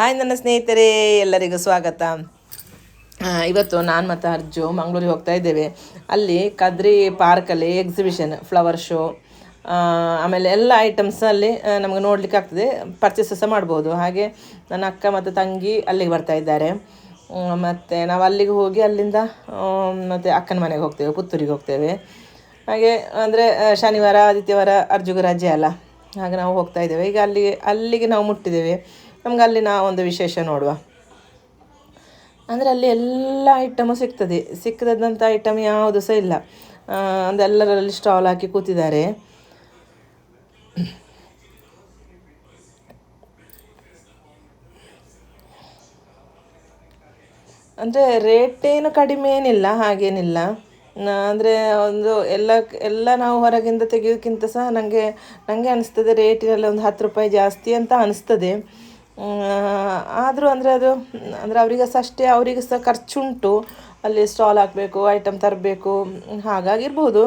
Hi ನನ್ನ ಸ್ನೇಹಿತರೆ, ಎಲ್ಲರಿಗೂ ಸ್ವಾಗತ. ಇವತ್ತು ನಾನು ಮತ್ತು ಅರ್ಜು ಮಂಗಳೂರಿಗೆ ಹೋಗ್ತಾ ಇದ್ದೇವೆ. ಅಲ್ಲಿ ಕದ್ರಿ ಪಾರ್ಕಲ್ಲಿ ಎಕ್ಸಿಬಿಷನ್ ಫ್ಲವರ್ ಶೋ ಆಮೇಲೆ ಎಲ್ಲ ಐಟಮ್ಸ್ ಅಲ್ಲಿ ನಮಗೆ ನೋಡಲಿಕ್ಕೆ ಆಗ್ತದೆ. ಪರ್ಚೇಸ್ ಸಹ ಮಾಡ್ಬೋದು. ಹಾಗೆ ನನ್ನ ಅಕ್ಕ ಮತ್ತು ತಂಗಿ ಅಲ್ಲಿಗೆ ಬರ್ತಾ ಇದ್ದಾರೆ. ಮತ್ತು ನಾವು ಅಲ್ಲಿಗೆ ಹೋಗಿ ಅಲ್ಲಿಂದ ಮತ್ತು ಅಕ್ಕನ ಮನೆಗೆ ಹೋಗ್ತೇವೆ, ಪುತ್ತೂರಿಗೆ ಹೋಗ್ತೇವೆ. ಹಾಗೆ ಅಂದರೆ ಶನಿವಾರ, ಆದಿತ್ಯವಾರ ಅರ್ಜುಗ ರಜೆ ಅಲ್ಲ. ಹಾಗೆ ನಾವು ಹೋಗ್ತಾ ಇದ್ದೇವೆ. ಈಗ ಅಲ್ಲಿಗೆ ಅಲ್ಲಿಗೆ ನಾವು ಮುಟ್ಟಿದ್ದೇವೆ. ನಮ್ಗೆ ಅಲ್ಲಿನ ಒಂದು ವಿಶೇಷ ನೋಡುವ. ಅಂದರೆ ಅಲ್ಲಿ ಎಲ್ಲ ಐಟಮು ಸಿಗ್ತದೆ. ಸಿಕ್ಕದಂಥ ಐಟಮ್ ಯಾವುದು ಸಹ ಇಲ್ಲ. ಅಂದರೆ ಎಲ್ಲರಲ್ಲಿ ಸ್ಟಾಲ್ ಹಾಕಿ ಕೂತಿದ್ದಾರೆ. ಅಂದರೆ ರೇಟ್ ಏನು ಕಡಿಮೆ ಏನಿಲ್ಲ, ಹಾಗೇನಿಲ್ಲ. ಅಂದರೆ ಒಂದು ಎಲ್ಲ ಎಲ್ಲ ನಾವು ಹೊರಗಿಂದ ತೆಗೆಯೋಕ್ಕಿಂತ ಸಹ ನನಗೆ ನನಗೆ ಅನಿಸ್ತದೆ ರೇಟಿನಲ್ಲಿ ಒಂದು ಹತ್ತು ರೂಪಾಯಿ ಜಾಸ್ತಿ ಅಂತ ಅನಿಸ್ತದೆ. ಆದರೂ ಅಂದರೆ ಅದು, ಅಂದರೆ ಅವರಿಗೆ ಸಹ ಅಷ್ಟೇ, ಅವರಿಗೆ ಸಹ ಖರ್ಚುಂಟು. ಅಲ್ಲಿ ಸ್ಟಾಲ್ ಹಾಕಬೇಕು ಐಟಮ್ ತರಬೇಕು, ಹಾಗಾಗಿರ್ಬೋದು.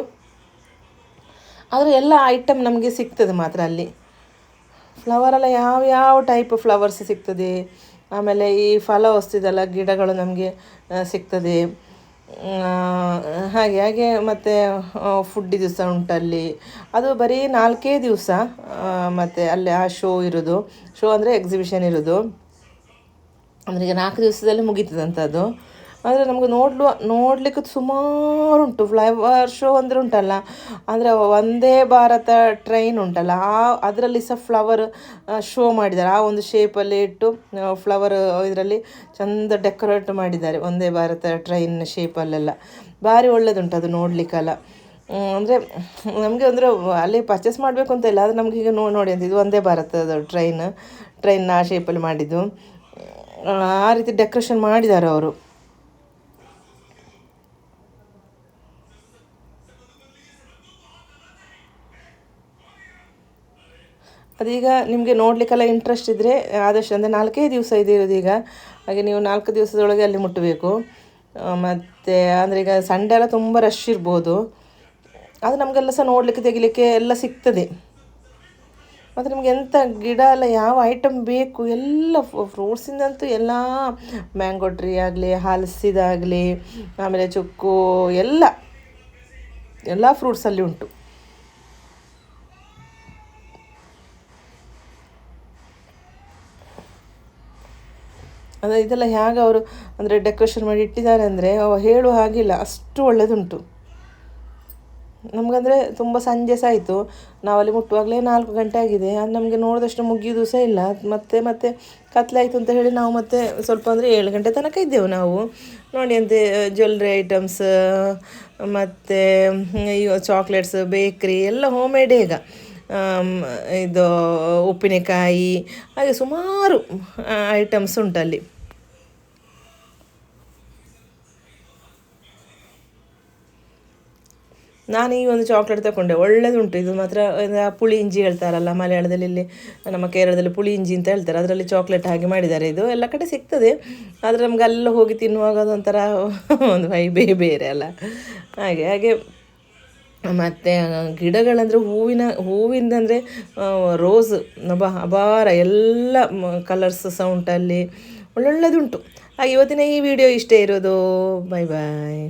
ಆದರೆ ಎಲ್ಲ ಐಟಮ್ ನಮಗೆ ಸಿಗ್ತದೆ ಮಾತ್ರ ಅಲ್ಲಿ. ಫ್ಲವರೆಲ್ಲ ಯಾವ ಯಾವ ಟೈಪ್ ಫ್ಲವರ್ಸ್ ಸಿಗ್ತದೆ? ಆಮೇಲೆ ಈ ಫಲ ವಸ್ತಿದೆಲ್ಲ ಗಿಡಗಳು ನಮಗೆ ಸಿಗ್ತದೆ. ಹಾಗೆ ಹಾಗೆ ಮತ್ತು ಫುಡ್ ದಿವಸ ಉಂಟಲ್ಲಿ. ಅದು ಬರೀ ನಾಲ್ಕೇ ದಿವಸ ಮತ್ತು ಅಲ್ಲಿ ಆ ಶೋ ಇರೋದು. ಶೋ ಅಂದರೆ ಎಕ್ಸಿಬಿಷನ್ ಇರೋದು. ಅಂದರೆ ಈಗ ನಾಲ್ಕು ದಿವಸದಲ್ಲಿ ಮುಗೀತದಂಥದ್ದು ಆದರೆ ನಮಗೆ ನೋಡ್ಲು ನೋಡಲಿಕ್ಕೆ ಸುಮಾರು ಉಂಟು. ಫ್ಲವರ್ ಶೋ ಅಂದರೆ ಉಂಟಲ್ಲ. ಅಂದರೆ ಒಂದೇ ಭಾರತ ಟ್ರೈನ್ ಉಂಟಲ್ಲ. ಆ ಅದರಲ್ಲಿ ಸಹ ಫ್ಲವರ್ ಶೋ ಮಾಡಿದ್ದಾರೆ. ಆ ಒಂದು ಶೇಪಲ್ಲಿ ಇಟ್ಟು ಫ್ಲವರ್ ಇದರಲ್ಲಿ ಚಂದ ಡೆಕೋರೇಟ್ ಮಾಡಿದ್ದಾರೆ ಒಂದೇ ಭಾರತ ಟ್ರೈನ್ ಶೇಪಲ್ಲೆಲ್ಲ ಭಾರಿ ಒಳ್ಳೆದುಂಟು ಅದು ನೋಡಲಿಕ್ಕೆಲ್ಲ. ಅಂದರೆ ನಮಗೆ ಅಂದರೆ ಅಲ್ಲಿ ಪರ್ಚೇಸ್ ಮಾಡಬೇಕು ಅಂತ ಇಲ್ಲ. ಆದರೆ ನಮಗೆ ಈಗ ನೋ, ನೋಡಿ ಅಂತ ಇದು ಒಂದೇ ಭಾರತದ ಟ್ರೈನ್ ಟ್ರೈನ್ ಆ ಶೇಪಲ್ಲಿ ಮಾಡಿದ್ದು. ಆ ರೀತಿ ಡೆಕೋರೇಷನ್ ಮಾಡಿದ್ದಾರೆ ಅವರು. ಅದೀಗ ನಿಮಗೆ ನೋಡಲಿಕ್ಕೆಲ್ಲ ಇಂಟ್ರೆಸ್ಟ್ ಇದ್ದರೆ ಆದಷ್ಟು ಅಂದರೆ ನಾಲ್ಕೇ ದಿವಸ ಇದೆ ಇರೋದು ಈಗ. ಹಾಗೆ ನೀವು ನಾಲ್ಕು ದಿವಸದೊಳಗೆ ಅಲ್ಲಿ ಮುಟ್ಟಬೇಕು ಮತ್ತು ಅಂದರೆ ಈಗ ಸಂಡೆ ಎಲ್ಲ ತುಂಬ ರಶ್ ಇರ್ಬೋದು. ಅದು ನಮಗೆಲ್ಲ ಸಹ ನೋಡಲಿಕ್ಕೆ, ತೆಗಿಲಿಕ್ಕೆ ಎಲ್ಲ ಸಿಗ್ತದೆ. ಮತ್ತು ನಿಮಗೆ ಎಂಥ ಗಿಡ ಎಲ್ಲ ಯಾವ ಐಟಮ್ ಬೇಕು, ಎಲ್ಲ ಫ್ರೂಟ್ಸಿಂದಂತೂ ಎಲ್ಲ ಮ್ಯಾಂಗೋ ಟ್ರೀ ಆಗಲಿ, ಹಲಸಿದಾಗಲಿ, ಆಮೇಲೆ ಚುಕ್ಕು, ಎಲ್ಲ ಎಲ್ಲ ಫ್ರೂಟ್ಸಲ್ಲಿ ಉಂಟು. ಅಂದರೆ ಇದೆಲ್ಲ ಹೇಗೆ ಅವರು ಅಂದರೆ ಡೆಕೋರೇಷನ್ ಮಾಡಿ ಇಟ್ಟಿದ್ದಾರೆ ಅಂದರೆ ಹೇಳುವ ಹಾಗಿಲ್ಲ ಅಷ್ಟು ಒಳ್ಳೆಯದುಂಟು ನಮಗಂದರೆ ತುಂಬ ಸಂಜೆ ಸಹ ಆಯಿತು ನಾವಲ್ಲಿ ಮುಟ್ಟುವಾಗಲೇ ನಾಲ್ಕು ಗಂಟೆ ಆಗಿದೆ. ಅದು ನಮಗೆ ನೋಡಿದಷ್ಟು ಮುಗಿಯೋದು ಸಹ ಇಲ್ಲ. ಮತ್ತೆ ಮತ್ತೆ ಕತ್ಲಾಯಿತು ಅಂತ ಹೇಳಿ ನಾವು ಮತ್ತೆ ಸ್ವಲ್ಪ ಅಂದರೆ ಏಳು ಗಂಟೆ ತನಕ ಇದ್ದೆವು ನಾವು. ನೋಡಿ ಅಂತೆ ಜ್ಯುವೆಲ್ರಿ ಐಟಮ್ಸ್ ಮತ್ತು ಚಾಕ್ಲೇಟ್ಸ್ ಬೇಕ್ರಿ ಎಲ್ಲ ಹೋಮ್ ಮೇಡ್ ಈಗ. ಇದು ಉಪ್ಪಿನಕಾಯಿ, ಹಾಗೆ ಸುಮಾರು ಐಟಮ್ಸ್ ಉಂಟಲ್ಲಿ. ನಾನು ಈ ಒಂದು ಚಾಕ್ಲೇಟ್ ತಗೊಂಡೆ ಒಳ್ಳೆದುಂಟು. ಇದು ಮಾತ್ರ ಪುಳಿ ಇಂಜಿ ಹೇಳ್ತಾರಲ್ಲ, ಮಲಯಾಳದಲ್ಲಿ ಇಲ್ಲಿ, ನಮ್ಮ ಕೇರಳದಲ್ಲಿ ಪುಳಿ ಇಂಜಿ ಅಂತ ಹೇಳ್ತಾರೆ. ಅದರಲ್ಲಿ ಚಾಕ್ಲೇಟ್ ಹಾಗೆ ಮಾಡಿದ್ದಾರೆ. ಇದು ಎಲ್ಲ ಕಡೆ ಸಿಗ್ತದೆ. ಆದರೆ ನಮ್ಗೆ ಅಲ್ಲ ಹೋಗಿ ತಿನ್ನುವಾಗ ಅದೊಂಥರ ಒಂದು ವೈಬೇ ಬೇರೆ ಅಲ್ಲ. ಹಾಗೆ ಹಾಗೆ ಮತ್ತು ಗಿಡಗಳಂದರೆ ಹೂವಿನ ಹೂವಿಂದಂದರೆ ರೋಸ್ ಅಬ ಅಬಾರ ಎಲ್ಲ ಕಲರ್ಸ್ ಸೌಂಟಲ್ಲಿ ಒಳ್ಳೊಳ್ಳೆದುಂಟು. ಹಾಗೆ ಇವತ್ತಿನ ಈ ವಿಡಿಯೋ ಇಷ್ಟೇ ಇರೋದು. ಬಾಯ್ ಬಾಯ್